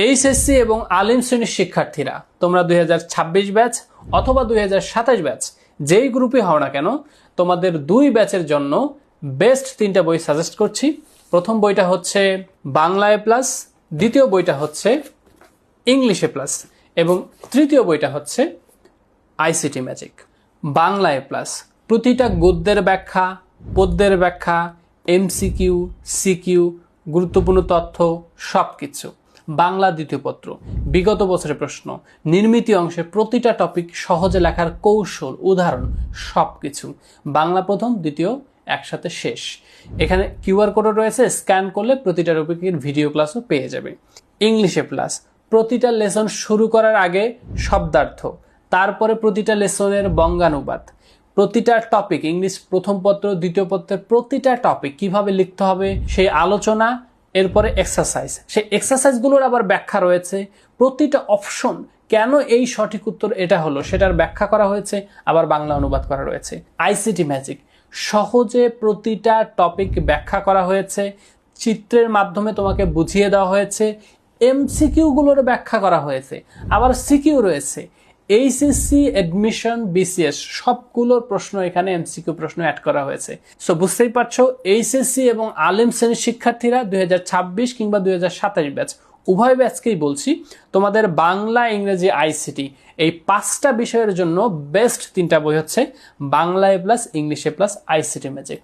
HSC এবং আলিম শ্রেণির শিক্ষার্থীরা, তোমরা দু হাজার ছাব্বিশ ব্যাচ অথবা দু হাজার সাতাশ ব্যাচ, যেই গ্রুপে হও না কেন, তোমাদের দুই ব্যাচের জন্য বেস্ট তিনটা বই সাজেস্ট করছি। প্রথম বইটা হচ্ছে বাংলায় প্লাস, দ্বিতীয় বইটা হচ্ছে ইংলিশে প্লাস, এবং তৃতীয় বইটা হচ্ছে আইসিটি ম্যাজিক। বাংলায় প্লাস, প্রতিটা গদ্যের ব্যাখ্যা, পদ্যের ব্যাখ্যা, এমসিকিউ, সিকিউ, গুরুত্বপূর্ণ তথ্য সব কিছু বাংলা দ্বিতীয় পত্র। বিগত বছরের প্রশ্ন, নির্মিতি অংশে প্রতিটা টপিক সহজে লেখার কৌশল, উদাহরণ সব কিছু বাংলা প্রথম, দ্বিতীয় একসাথে শেষ। এখানে কিউআর কোডও রয়েছে স্ক্যান করলে প্রতিটা টপিকের ভিডিও ক্লাসও পেয়ে যাবে। ইংলিশে প্লাস প্রতিটা লেসন শুরু করার আগে শব্দার্থ, তারপরে প্রতিটা লেসনের বঙ্গানুবাদ। প্রতিটা টপিক ইংলিশ প্রথম পত্র, দ্বিতীয় পত্রের প্রতিটা টপিক কীভাবে লিখতে হবে, সেই আলোচনা এরপরে এক্সারসাইজ সেই এক্সারসাইজগুলোর আবার ব্যাখ্যা রয়েছে। প্রতিটা অপশন কেন এই সঠিক উত্তর এটা হলো, সেটার ব্যাখ্যা করা হয়েছে, আবার বাংলা অনুবাদ করা রয়েছে। আইসিটি ম্যাজিক সহজে প্রতিটা টপিক ব্যাখ্যা করা হয়েছে, চিত্রের মাধ্যমে তোমাকে বুঝিয়ে দেওয়া হয়েছে এমসিকিউগুলোর ব্যাখ্যা করা হয়েছে, আবার সিকিউ রয়েছে। এইচএসসি অ্যাডমিশন বিসিএস সবগুলোর প্রশ্ন এখানে এমসিকিউ প্রশ্ন অ্যাড করা হয়েছে। সো বুঝতেই পারছ এইচএসসি এবং আলিম শ্রেণির শিক্ষার্থীরা দুই হাজার ছাব্বিশ কিংবা দুই হাজার সাতাশ ব্যাচ, উভয় ব্যাচকেই বলছি, তোমাদের বাংলা, ইংরেজি আইসিটি এই পাঁচটা বিষয়ের জন্য বেস্ট তিনটা বই হচ্ছে বাংলায় প্লাস ইংলিশে প্লাস আইসিটি ম্যাজিক